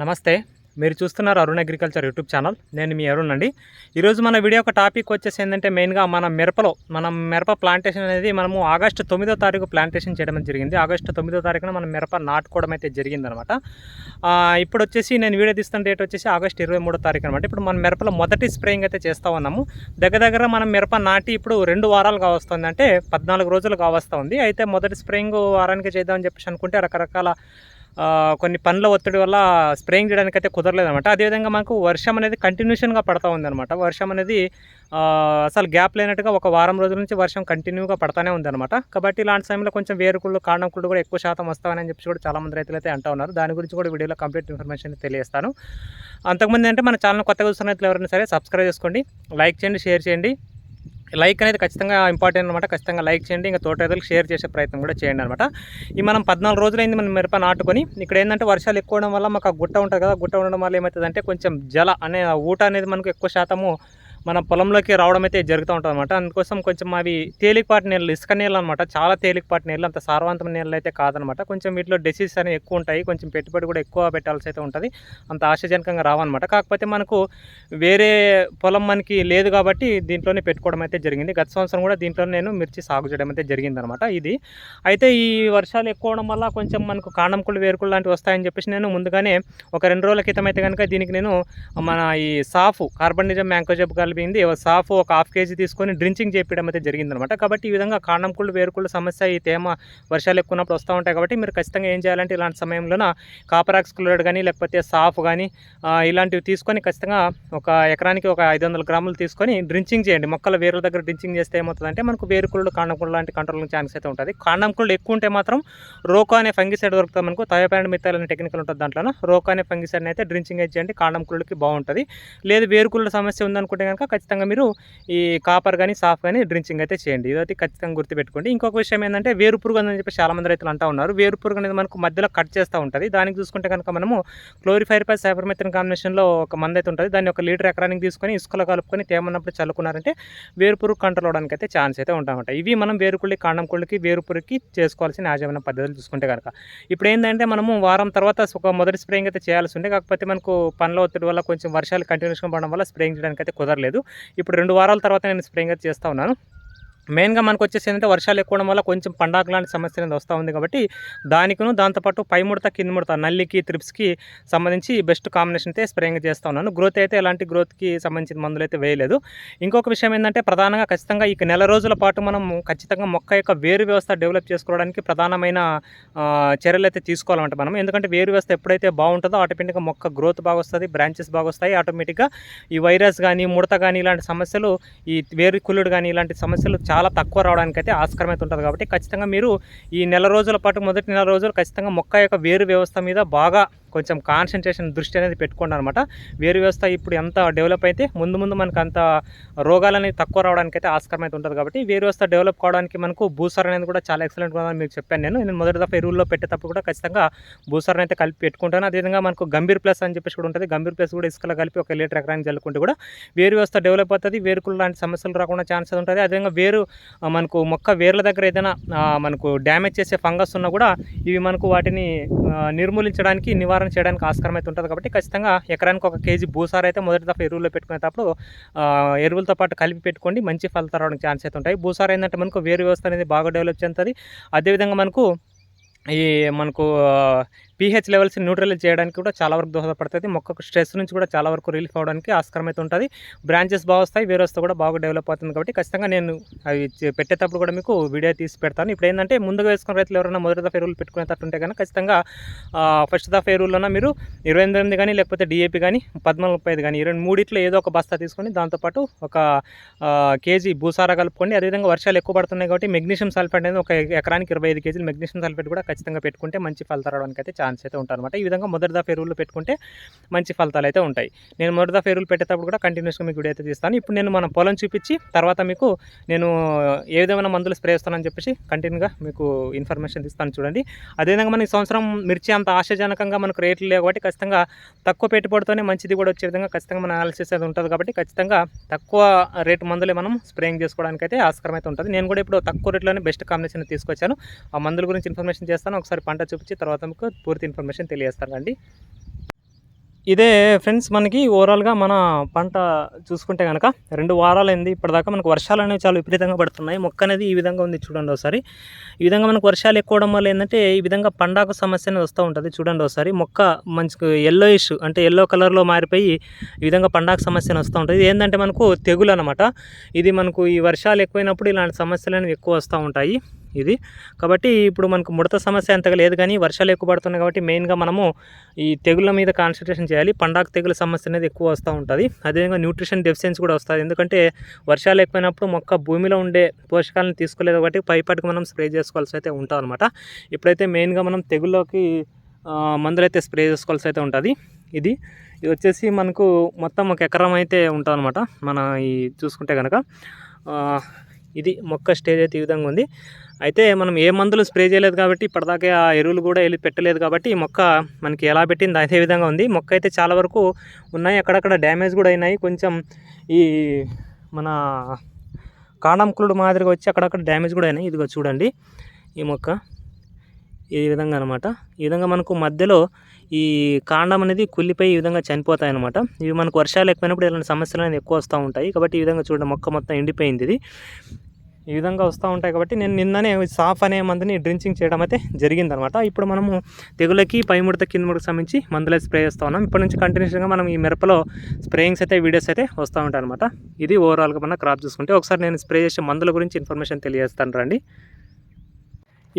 నమస్తే. మీరు చూస్తున్నారు అరుణ్ అగ్రికల్చర్ యూట్యూబ్ ఛానల్. నేను మీ అరుణ్ అండి. ఈరోజు మన వీడియో ఒక టాపిక్ వచ్చేసి ఏంటంటే మెయిన్గా మన మిరపలో మనం మిరప ప్లాంటేషన్ అనేది మనము ఆగస్టు తొమ్మిదో తారీఖు ప్లాంటేషన్ చేయడం జరిగింది. ఆగస్టు తొమ్మిదో తారీఖున మనం మిరప నాటుకోవడం అయితే జరిగిందనమాట. ఇప్పుడు వచ్చేసి నేను వీడియో తీస్తున్న డేట్ వచ్చేసి ఆగస్ట్ ఇరవై మూడో తారీఖు అనమాట. ఇప్పుడు మన మిరపలో మొదటి స్ప్రేయింగ్ అయితే చేస్తూ ఉన్నాము. దగ్గర దగ్గర మనం మిరప నాటి ఇప్పుడు రెండు వారాలు కావస్తుంది అంటే పద్నాలుగు రోజులు కావస్తూ ఉంది. అయితే మొదటి స్ప్రేయింగ్ వారానికి చేద్దామని చెప్పేసి అనుకుంటే రకరకాల కొన్ని పనుల ఒత్తిడి వల్ల స్ప్రేయింగ్ చేయడానికి అయితే కుదరలేదన్నమాట. అదేవిధంగా మనకు వర్షం అనేది కంటిన్యూషన్గా పడతా ఉందన్నమాట. వర్షం అనేది అసలు గ్యాప్ లేనట్టుగా ఒక వారం రోజుల నుంచి వర్షం కంటిన్యూగా పడతానే ఉందన్నమాట. కాబట్టి ఇలాంటి సమయంలో కొంచెం వేరుకుళ్ళు కాండంకుళ్ళు కూడా ఎక్కువ శాతం వస్తామని చెప్పి కూడా చాలామంది రైతులు అయితే అంటూ ఉన్నారు. దాని గురించి కూడా వీడియోలో కంప్లీట్ ఇన్ఫర్మేషన్ తెలియజేస్తాను. అంతకుముందు అంటే మన ఛానల్ కొత్తగా చూస్తున్న రైతులు ఎవరైనా సరే సబ్స్క్రైబ్ చేసుకోండి లైక్ చేయండి షేర్ చేయండి. లైక్ అనేది ఖచ్చితంగా ఇంపార్టెంట్ అనమాట ఖచ్చితంగా లైక్ చేయండి ఇంకా తోట రైతులకు షేర్ చేసే ప్రయత్నం కూడా చేయండి అనమాట ఈ మనం పద్నాలుగు రోజులైంది మనం మిరప నాటుకొని ఇక్కడ ఏంటంటే వర్షాలు ఎక్కువ వల్ల మాకు గుట్ట ఉంటుంది కదా గుట్ట ఉండడం వల్ల ఏమవుతుందంటే కొంచెం జల అనే ఊట అనేది మనకు ఎక్కువ శాతము మన పొలంలోకి రావడం అయితే జరుగుతూ ఉంటుంది అనమాట అందుకోసం కొంచెం అవి తేలికపాటి నీళ్ళు ఇసుక నీళ్ళు అనమాట చాలా తేలికపాటి నీళ్ళు అంత సారవంతమైన నీళ్ళు అయితే కాదనమాట కొంచెం వీటిలో డిసీజ్ అనేవి ఎక్కువ ఉంటాయి. కొంచెం పెట్టుబడి కూడా ఎక్కువ పెట్టాల్సి అయితే ఉంటుంది. అంత ఆశాజనకంగా రావన్నమాట. కాకపోతే మనకు వేరే పొలం మనకి లేదు కాబట్టి దీంట్లోనే పెట్టుకోవడం అయితే జరిగింది. గత సంవత్సరం కూడా దీంట్లో నేను మిర్చి సాగు చేయడం అయితే జరిగిందనమాట ఇది. అయితే ఈ వర్షాలు ఎక్కువ అవడం వల్ల కొంచెం మనకు కాణంకులు వేరుకులు లాంటివి వస్తాయని చెప్పేసి నేను ముందుగానే ఒక రెండు రోజుల క్రితం అయితే కనుక దీనికి నేను మన ఈ సాఫ్ కార్బనిజం మ్యాంకోజెబ్ కలిపింది. సాఫ్ ఒక హాఫ్ కేజీ తీసుకొని డ్రించింగ్ చేయడం అయితే జరిగిందనమాట. కాబట్టి ఈ విధంగా కాండంకుళ్ళు వేరుకుళ్ళు సమస్య ఈ తేమ వర్షాలు ఎక్కువ ఉన్నప్పుడు వస్తూ ఉంటాయి కాబట్టి మీరు ఖచ్చితంగా ఏం చేయాలంటే ఇలాంటి సమయంలోన కాపరాక్స్ క్లోరైడ్ కానీ లేకపోతే సాఫ్ కానీ ఇలాంటివి తీసుకొని ఖచ్చితంగా ఒక ఎకరానికి ఒక ఐదు వందల గ్రాములు తీసుకొని డ్రించింగ్ చేయండి. మొక్కల వేరుల దగ్గర డ్రించింగ్ చేస్తే ఏమవుతుందంటే మనకు వేరుకుళ్ళు కాండంకుళ్ళు లాంటి కంట్రోల్ ఛాన్స్ అయితే ఉంటుంది కాండంకుళ్ళు ఎక్కువ ఉంటే మాత్రం రోకో అనే ఫంగిసైడ్ దొరుకుతుంది మనకు. థయోపాండ్ మిత్తాలు అనే టెక్నికల్ ఉంటుంది దాంట్లో రోకో అనే ఫంగిసైడ్ అయితే డ్రించింగ్ చేయండి. కాండంకుళ్ళకి బాగుంటుంది. లేదు వేరుకుళ్ళ సమస్య ఉందనుకుంటే కనుక ఖచ్చితంగా మీరు ఈ కాపర్ కానీ సాఫ్ కానీ డ్రించింగ్ అయితే చేయండి. ఇదైతే ఖచ్చితంగా గుర్తుపెట్టుకోండి. ఇంకొక విషయం ఏంటంటే వేరు పురుగు అని చెప్పి చాలా మంది రైతులు అంటూ ఉన్నారు. వేరు పురుగు అనేది మనకు మధ్యలో కట్ చేస్తూ ఉంటుంది. దానికి చూసుకుంటే కనుక మనము క్లోరిఫైర్ పై సైపర్మెథిన్ కాంబినేషన్లో ఒక మంది అయితే ఉంటుంది. దాన్ని ఒక లీటర్ ఎకరానికి తీసుకొని ఇసుకలో కలుపుకొని తేమన్నప్పుడు చల్లుకున్నారంటే వేరు పురుగు కంట్రోల్ అవడానికి అయితే ఛాన్స్ అయితే ఉంటామంట ఇవి మనం వేరుకుళ్ళి కాండం కుళ్ళకి వేరు పురుగుకి చేసుకోవాల్సిన యాజమైన పద్ధతులు చూసుకుంటే కనుక. ఇప్పుడు ఏంటంటే మనము వారం తర్వాత ఒక మొదటి స్ప్రేయింగ్ అయితే చేయాల్సి ఉండే కాకపోతే మనకు పనుల ఒత్తిడి వల్ల కొంచెం వర్షాలు కంటిన్యూస్గా పడడం వల్ల స్ప్రేయింగ్ చేయడానికి అయితే కుదరలేదు. ఇప్పుడు రెండు వారాల తర్వాత నేను స్ప్రేయింగ్ అయితే చేస్తూ ఉన్నాను. మెయిన్గా మనకు వచ్చేసి ఏంటంటే వర్షాలు ఎక్కువడం వల్ల కొంచెం పండాక లాంటి సమస్య అనేది వస్తూ ఉంది కాబట్టి దానికిను దాంతోపాటు పై ముడత కింద ముడత నల్లికి త్రిప్స్కి సంబంధించి బెస్ట్ కాంబినేషన్ అయితే స్ప్రేయింగ్ చేస్తూ ఉన్నాను. గ్రోత్ అయితే ఎలాంటి గ్రోత్కి సంబంధించిన మందులు అయితే వేయలేదు. ఇంకొక విషయం ఏంటంటే ప్రధానంగా ఖచ్చితంగా ఈ నెల రోజుల పాటు మనం ఖచ్చితంగా మొక్క యొక్క వేరు వ్యవస్థ డెవలప్ చేసుకోవడానికి ప్రధానమైన చర్యలు అయితే తీసుకోవాలంటే మనం. ఎందుకంటే వేరు వ్యవస్థ ఎప్పుడైతే బాగుంటుందో ఆటోమేటిక్గా మొక్క గ్రోత్ బాగా వస్తుంది బ్రాంచెస్ బాగా వస్తాయి ఆటోమేటిక్గా ఈ వైరస్ కానీ ముడత కానీ ఇలాంటి సమస్యలు ఈ వేరు కుళ్ళుడు కానీ ఇలాంటి సమస్యలు చాలా తక్కువ రావడానికి అయితే ఆస్కారం అయితే ఉంటుంది కాబట్టి ఖచ్చితంగా మీరు ఈ నెల రోజుల పాటు మొదటి నెల రోజులు ఖచ్చితంగా మొక్క యొక్క వేరు వ్యవస్థ మీద బాగా కొంచెం కాన్సన్ట్రేషన్ దృష్టి అనేది పెట్టుకోండి అనమాట వేరు వ్యవస్థ ఇప్పుడు ఎంత డెవలప్ అయితే ముందు ముందు మనకు అంత రోగాలు అనేది తక్కువ రావడానికి అయితే ఆస్కారం అయితే ఉంటుంది కాబట్టి వేరు వ్యవస్థ డెవలప్ కావడానికి మనకు బూసర్ అనేది కూడా చాలా ఎక్సలెంట్ ఉందని మీకు చెప్పాను నేను. నేను మొదటి దఫా ఎరువుల్లో పెట్టేటప్పుడు కూడా ఖచ్చితంగా భూసారం అయితే కలిపి పెట్టుకుంటాను. అదేవిధంగా మనకు గంభీర్ ప్లస్ అని చెప్పేసి కూడా ఉంటుంది. గంభీర్ ప్లస్ కూడా ఇసుకలో కలిపి ఒక లీటర్ ఎకరానికి జల్లుకుంటే కూడా వేరు వ్యవస్థ డెవలప్ అవుతుంది. వేరుకులు లాంటి సమస్యలు రాకుండా ఛాన్సెస్ ఉంటుంది. అదేవిధంగా వేరు మనకు మొక్క వేర్ల దగ్గర ఏదైనా మనకు డ్యామేజ్ చేసే ఫంగస్ ఉన్నా కూడా ఇవి మనకు వాటిని నిర్మూలించడానికి నివారణ చేయడానికి ఆస్కారం అయితే ఉంటుంది కాబట్టి ఖచ్చితంగా ఎకరానికి ఒక కేజీ భూసారం అయితే మొదటి దఫా ఎరువుల్లో పెట్టుకునేటప్పుడు ఎరువులతో పాటు కలిపి పెట్టుకోండి. మంచి ఫలితాలు రావడానికి ఛాన్స్ అయితే ఉంటాయి. భూసారం ఏంటంటే మనకు వేరు వ్యవస్థ అనేది బాగా డెవలప్ చెందుతుంది. అదేవిధంగా మనకు ఈ మనకు పీహెచ్ లెవెల్స్ న్యూట్రలైజ్ చేయడానికి కూడా చాలా వరకు దోహదపడుతుంది. మొక్కకు స్ట్రెస్ నుంచి కూడా చాలా వరకు రిలీఫ్ అవ్వడానికి ఆస్కారం అయితే ఉంటుంది. బ్రాంచెస్ బాగా వస్తాయి వేరే కూడా బాగా డెవలప్ అవుతుంది కాబట్టి ఖచ్చితంగా నేను అవి పెట్టేటప్పుడు కూడా మీకు వీడియో తీసి పెడతాను. ఇప్పుడు ఏంటంటే ముందుగా వేసుకున్న రైతులు ఎవరైనా మొదటి దఫా ఎరువులు పెట్టుకునేటట్టు ఉంటే కనుక ఖచ్చితంగా ఫస్ట్ దఫా ఎరువులన మీరు ఇరవై ఎనిమిది కానీ లేకపోతే డిఏపి కానీ పద్నాలుగు ముప్పై ఐదు కానీ ఇరవై మూడిట్లో ఏదో ఒక బస్తా తీసుకొని దాంతోపాటు ఒక కేజీ భూసారా కలుపుకోండి అదేవిధంగా వర్షాలు ఎక్కువ పడుతున్నాయి కాబట్టి మెగ్నీషియం సల్ఫేట్ అనేది ఒక ఎకరానికి ఇరవై ఐదు కేజీలు మెగ్నీషియం సల్ఫేట్ కూడా ఖచ్చితంగా పెట్టుకుంటే మంచి ఫలితాలు రావడానికి అయితే ఛాన్స్ అయితే ఉంటుంది అనమాట ఈ విధంగా మొదటి దఫా ఎరువులు పెట్టుకుంటే మంచి ఫలితాలు అయితే ఉంటాయి. నేను మొదటి దఫా ఎరువులు పెట్టేటప్పుడు కూడా కంటిన్యూస్గా మీకు వీడియో అయితే తీస్తాను. ఇప్పుడు నేను మన పొలం చూపించి తర్వాత మీకు నేను ఏ విధమైన మందులు స్ప్రే చేస్తానని చెప్పేసి కంటిన్యూగా మీకు ఇన్ఫర్మేషన్ ఇస్తాను చూడండి. అదేవిధంగా మనకి ఈ సంవత్సరం మిర్చి అంత ఆశాజనకంగా మనకు రేట్లు లేవు కాబట్టి ఖచ్చితంగా తక్కువ పెట్టుబడితోనే మంచిది కూడా వచ్చే విధంగా ఖచ్చితంగా మన అనాలిసిస్ అది ఉంటుంది కాబట్టి ఖచ్చితంగా తక్కువ రేటు మందులే మనం స్ప్రేయింగ్ చేసుకోవడానికి అయితే ఆస్కారం అయితే ఉంటుంది. నేను కూడా ఇప్పుడు తక్కువ రేట్లోనే బెస్ట్ కాంబినేషన్ తీసుకొచ్చాను. ఆ మందుల గురించి ఇన్ఫర్మేషన్ చేస్తాను. ఒకసారి పంట చూపించి తర్వాత మీకు పూర్తి ఇన్ఫర్మేషన్ తెలియజేస్తానండి. ఇదే ఫ్రెండ్స్ మనకి ఓవరాల్గా మన పంట చూసుకుంటే కనుక రెండు వారాలైంది. ఇప్పటిదాకా మనకు వర్షాలు అనేవి చాలా విపరీతంగా పడుతున్నాయి. మొక్క అనేది ఈ విధంగా ఉంది చూడండి ఒకసారి. ఈ విధంగా మనకు వర్షాలు ఎక్కువ వల్ల ఏంటంటే ఈ విధంగా పండాకు సమస్య అనేది వస్తూ ఉంటుంది చూడండి ఒకసారి. మొక్క మంచి ఎల్లోయిష్ అంటే ఎల్లో కలర్లో మారిపోయి ఈ విధంగా పండాకు సమస్య వస్తూ ఉంటుంది. ఇది ఏంటంటే మనకు తెగులు అనమాట ఇది మనకు ఈ వర్షాలు ఎక్కువైనప్పుడు ఇలాంటి సమస్యలు అనేవి ఎక్కువ వస్తూ ఉంటాయి. ఇది. కాబట్టి ఇప్పుడు మనకు ముడత సమస్య అంతగా లేదు కానీ వర్షాలు ఎక్కువ పడుతున్నాయి కాబట్టి మెయిన్గా మనము ఈ తెగుళ్ళ మీద కాన్సన్ట్రేషన్ చేయాలి. పండాకు తెగుల సమస్య అనేది ఎక్కువ వస్తూ ఉంటుంది. అదేవిధంగా న్యూట్రిషన్ డెఫిషియన్సీ కూడా వస్తుంది. ఎందుకంటే వర్షాలు ఎక్కువైనప్పుడు మొక్క భూమిలో ఉండే పోషకాలను తీసుకోలేదు కాబట్టి పైపాటికి మనం స్ప్రే చేసుకోవాల్సి అయితే ఉంటుంది అనమాట ఇప్పుడైతే మెయిన్గా మనం తెగుల్లోకి మందులైతే స్ప్రే చేసుకోవాల్సి అయితే ఉంటుంది. ఇది ఇది వచ్చేసి మనకు మొత్తం ఒక ఎకరం అయితే ఉంటుంది అనమాట మన ఈ చూసుకుంటే కనుక ఇది మొక్క స్టేజ్ అయితే ఈ విధంగా ఉంది. అయితే మనం ఏ మందులు స్ప్రే చేయలేదు కాబట్టి ఇప్పటిదాకా ఆ ఎరువులు కూడా వెళ్ళి పెట్టలేదు కాబట్టి ఈ మొక్క మనకి ఎలా పెట్టింది అదే విధంగా ఉంది. మొక్క అయితే చాలా వరకు ఉన్నాయి. అక్కడక్కడ డ్యామేజ్ కూడా అయినాయి. కొంచెం ఈ మన కాణంకులుడు మాదిరిగా వచ్చి అక్కడక్కడ డ్యామేజ్ కూడా అయినాయి. ఇదిగో చూడండి. ఈ మొక్క ఈ విధంగా అనమాట ఈ విధంగా మనకు మధ్యలో ఈ కాండం అనేది కుళ్ళిపోయి ఈ విధంగా చనిపోతాయి అనమాట ఇవి మనకు వర్షాలు ఎక్కువైనప్పుడు ఇలాంటి సమస్యలు అనేది ఎక్కువ వస్తూ ఉంటాయి. కాబట్టి ఈ విధంగా చూడండి. మొక్క మొత్తం ఎండిపోయింది ఇది. ఈ విధంగా వస్తూ ఉంటాయి కాబట్టి నేను నిన్ననే సాఫ్ అనే మందుని డ్రించింగ్ చేయడం అయితే జరిగిందనమాట. ఇప్పుడు మనము తెగులకి పై ముడత కింద ముడికి సంబంధించి మందులే స్ప్రే చేస్తూ ఉన్నాం. ఇప్పటి నుంచి కంటిన్యూస్గా మనం ఈ మిరపలో స్ప్రేయింగ్స్ అయితే వీడియోస్ అయితే వస్తూ ఉంటాయి అనమాట ఇది ఓవరాల్గా మన క్రాప్ చూసుకుంటే ఒకసారి నేను స్ప్రే చేసే మందుల గురించి ఇన్ఫర్మేషన్ తెలియజేస్తాను రండి.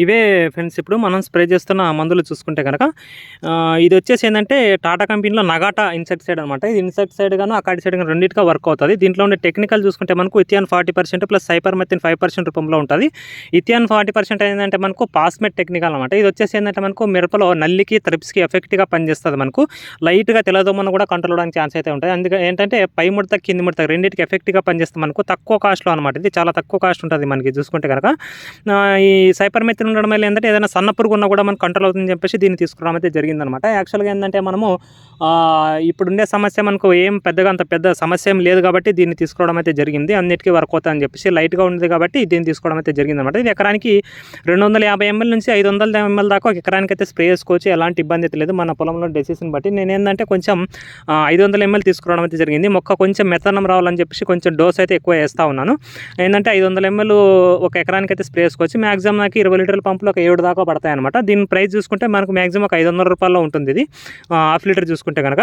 ఇవే ఫ్రెండ్స్ ఇప్పుడు మనం స్ప్రే చేస్తున్న మందులు చూసుకుంటే కనుక ఇది వచ్చేసి ఏంటంటే టాటా కంపెనీలో నగాటా ఇన్సెక్టిసైడ్ అనమాట ఇది ఇన్సెక్టిసైడ్ గాను అకాడి సైడ్ గాను రెండింటిగా వర్క్ అవుతుంది. దీంట్లో ఉండే టెక్నికల్ చూసుకుంటే మనకు ethion forty percent plus cypermethrin five percent రూపంలో ఉంటుంది. ఇథియాన్ ఫార్టీ పర్సెంట్ ఏంటంటే మనకు పాస్మెట్ టెక్నికల్ అనమాట ఇది వచ్చేసి ఏంటంటే మనకు మిరపలో నల్లికి త్రిప్స్కి ఎఫెక్ట్గా పనిచేస్తుంది మనకు. లైట్గా తెల్లదోమను కూడా కంట్రోల్ అవడానికి ఛాన్స్ అయితే ఉంటుంది అందుకే ఏంటంటే పై ముడత కింది ముడత రెండింటికి ఎఫెక్ట్గా పనిచేస్తుంది మనకు. తక్కువ కాస్ట్లో అనమాట ఇది చాలా తక్కువ కాస్ట్ ఉంటుంది మనకి చూసుకుంటే కనుక ఈ సైపర్ మెథిన్ ఉండడం వల్ల ఏంటంటే ఏదైనా సన్న పురుగు ఉన్నా కూడా మనకు కంట్రోల్ అవుతుందని చెప్పేసి దీన్ని తీసుకురావడం అయితే జరిగిందనమాట యాక్చువల్గా ఏంటంటే మనము ఇప్పుడుండే సమస్య మనకు ఏం పెద్దగా అంత పెద్ద సమస్య ఏం లేదు కాబట్టి దీన్ని తీసుకోవడం అయితే జరిగింది. అన్నిటికీ వర్క్ అవుతా అని చెప్పేసి లైట్గా ఉంది కాబట్టి దీన్ని తీసుకోవడం అయితే జరిగిందనమాట ఇది ఎకరానికి రెండు వందల యాభై ఎంఎల్ నుంచి ఐదు వందల ఎంఎల్ దాకా ఒక ఎకరానికి అయితే స్ప్రే చేసుకోవచ్చు. ఎలాంటి ఇబ్బంది అయితే లేదు. మన పొలంలో డెసిషన్ బట్టి నేను ఏంటంటే కొంచెం ఐదు వందల ఎంఎల్ తీసుకోవడం అయితే జరిగింది. మొక్క కొంచెం మెత్తనం రావాలని చెప్పేసి కొంచెం డోస్ అయితే ఎక్కువ వేస్తూ ఉన్నాను. ఏంటంటే ఐదు వందల ఎంఎల్ ఒక ఎకరానికి అయితే స్ప్రే చేసుకోవచ్చు. మ్యాక్సిమం నాకు ఇరవై లీటర్ల పంపులు ఒక ఏడు దాకా పడతాయి అనమాట దీని ప్రైస్ చూసుకుంటే మనకు మ్యాక్సిమం ఒక ఐదు వందల రూపాయల్లో ఉంటుంది ఇది హాఫ్ లీటర్ చూసుకుంటే కనుక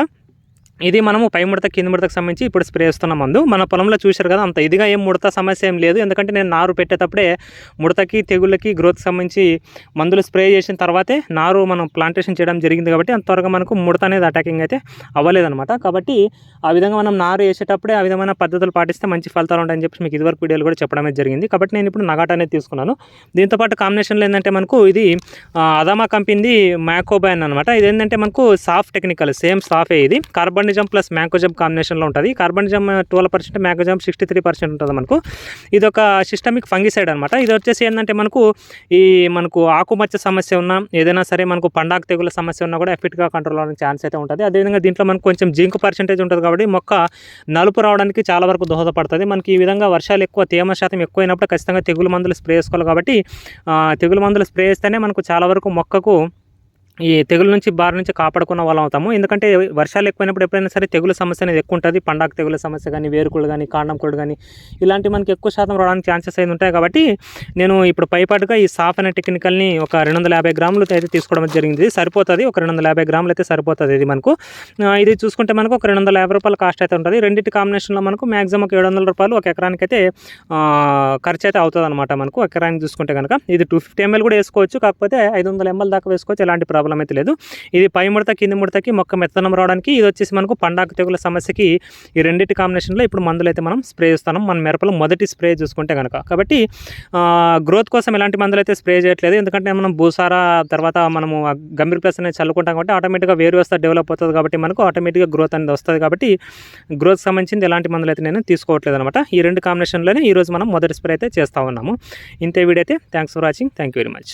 ఇది మనము పై ముడత కింద ముడతకు సంబంధించి ఇప్పుడు స్ప్రే చేస్తున్న మందు. మన పొలంలో చూశారు కదా అంత ఇదిగా ఏం ముడత సమస్య ఏం లేదు. ఎందుకంటే నేను నారు పెట్టేటప్పుడే ముడతకి తెగుళ్ళకి గ్రోత్కి సంబంధించి మందులు స్ప్రే చేసిన తర్వాతే నారు మనం ప్లాంటేషన్ చేయడం జరిగింది కాబట్టి అంత త్వరగా మనకు ముడత అనేది అటాకింగ్ అయితే అవ్వలేదన్నమాట. కాబట్టి ఆ విధంగా మనం నారు వేసేటప్పుడే ఆ విధమైన పద్ధతులు పాటిస్తే మంచి ఫలితాలు ఉంటాయని చెప్పి మీకు ఇదివరకు వీడియోలు కూడా చెప్పడం జరిగింది. కాబట్టి నేను ఇప్పుడు నగాట అనేది తీసుకున్నాను. దీంతోపాటు కాంబినేషన్లో ఏంటంటే మనకు ఇది అదామా కంపెనీ మ్యాకోబాన్ అనమాట ఇది ఏంటంటే మనకు సాఫ్ట్ టెక్నికల్ సేమ్ సాఫే ఇది. కార్బన్ కార్బనిజం ప్లస్ మ్యాంకోజమ్ కాంబినేషన్లో ఉంటుంది. Carbendazim twelve percent mancozeb sixty three percent ఉంటుంది మనకు. ఇది ఒక సిస్టమిక్ ఫంగిసైడ్ అనమాట ఇది వచ్చేసి ఏంటంటే మనకు ఈ మనకు ఆకుమచ్చ సమస్య ఉన్నా ఏదైనా సరే మనకు పండాకు తెగుల సమస్య ఉన్నా కూడా ఎఫెక్ట్గా కంట్రోల్ అవ్వడానికి ఛాన్స్ అయితే ఉంటుంది. అదేవిధంగా దీంట్లో మనకు కొంచెం జింక్ పర్సెంటేజ్ ఉంటుంది కాబట్టి మొక్క నలుపు రావడానికి చాలా వరకు దోహదపడుతుంది. మనకి ఈ విధంగా వర్షాలు ఎక్కువ తేమ శాతం ఎక్కువైనప్పుడు ఖచ్చితంగా తెగులు మందులు స్ప్రే చేసుకోవాలి కాబట్టి తెగులు మందులు స్ప్రే చేస్తేనే మనకు చాలా వరకు మొక్కకు ఈ తెగుల నుంచి బారి నుంచి కాపాడుకున్న వాళ్ళం అవుతాము. ఎందుకంటే వర్షాలు ఎక్కువైనప్పుడు ఎప్పుడైనా సరే తెగుల సమస్య అనేది ఎక్కువ ఉంటుంది. పండాకు తెగుల సమస్య కానీ వేరుకులు కానీ కాండం కాండంకుళ్ళు కానీ ఇలాంటి మనకి ఎక్కువ శాతం రావడానికి ఛాన్సెస్ అయితే ఉంటాయి కాబట్టి నేను ఇప్పుడు పైపాటుగా ఈ సాఫ్ అనే టెక్నికల్ని ఒక రెండు వందల యాభై గ్రాములు అయితే తీసుకోవడం జరిగింది. సరిపోతుంది. ఒక రెండు వందల యాభై గ్రాములు అయితే సరిపోతుంది ఇది మనకు. ఇది చూసుకుంటే మనకు ఒక రెండు వందల యాభై రూపాయల కాస్ట్ అయితే ఉంటుంది. రెండింటి కాంబినేషన్లో మనకు మ్యాక్సిమం ఒక ఏడు వందల రూపాయలు ఒక ఎకరానికి అయితే ఖర్చు అయితే అవుతుంది అనమాట మనకు ఎకరానికి చూసుకుంటే కనుక ఇది టూ ఫిఫ్టీ ఎంఎల్ కూడా వేసుకోవచ్చు. కాకపోతే ఐదు వందల ఎంఎల్ దాకా వేసుకోవచ్చు. ఎలాంటి ప్రాబ్లం ప్రాబ్లం అయితే లేదు. ఇది పై ముడత కింది ముడతకి మొక్క మెత్తనం రావడానికి ఇది వచ్చేసి మనకు పండాకు తెగుల సమస్యకి ఈ రెండింటి కాంబినేషన్లో ఇప్పుడు మందులు అయితే మనం స్ప్రే చేస్తాం. మన మిరపలో మొదటి స్ప్రే చూసుకుంటే కనుక కాబట్టి గ్రోత్ కోసం ఎలాంటి మందులు అయితే స్ప్రే చేయట్లేదు. ఎందుకంటే మనం భూసారా తర్వాత మనము గంభీర్ ప్లస్ అనేది చల్లుకుంటాం కాబట్టి ఆటోమేటిక్గా వేరు వ్యవస్థ డెవలప్ అవుతుంది కాబట్టి మనకు ఆటోమేటిక్గా గ్రోత్ అనేది వస్తుంది కాబట్టి గ్రోత్ సంబంధించింది ఎలాంటి మందులు అయితే నేను తీసుకోవట్లేదు అనమాట ఈ రెండు కాంబినేషన్లోనే ఈరోజు మనం మొదటి స్ప్రే అయితే చేస్తూ ఉన్నాము. ఇంతే వీడియో అయితే. Thanks for watching. Thank you very much.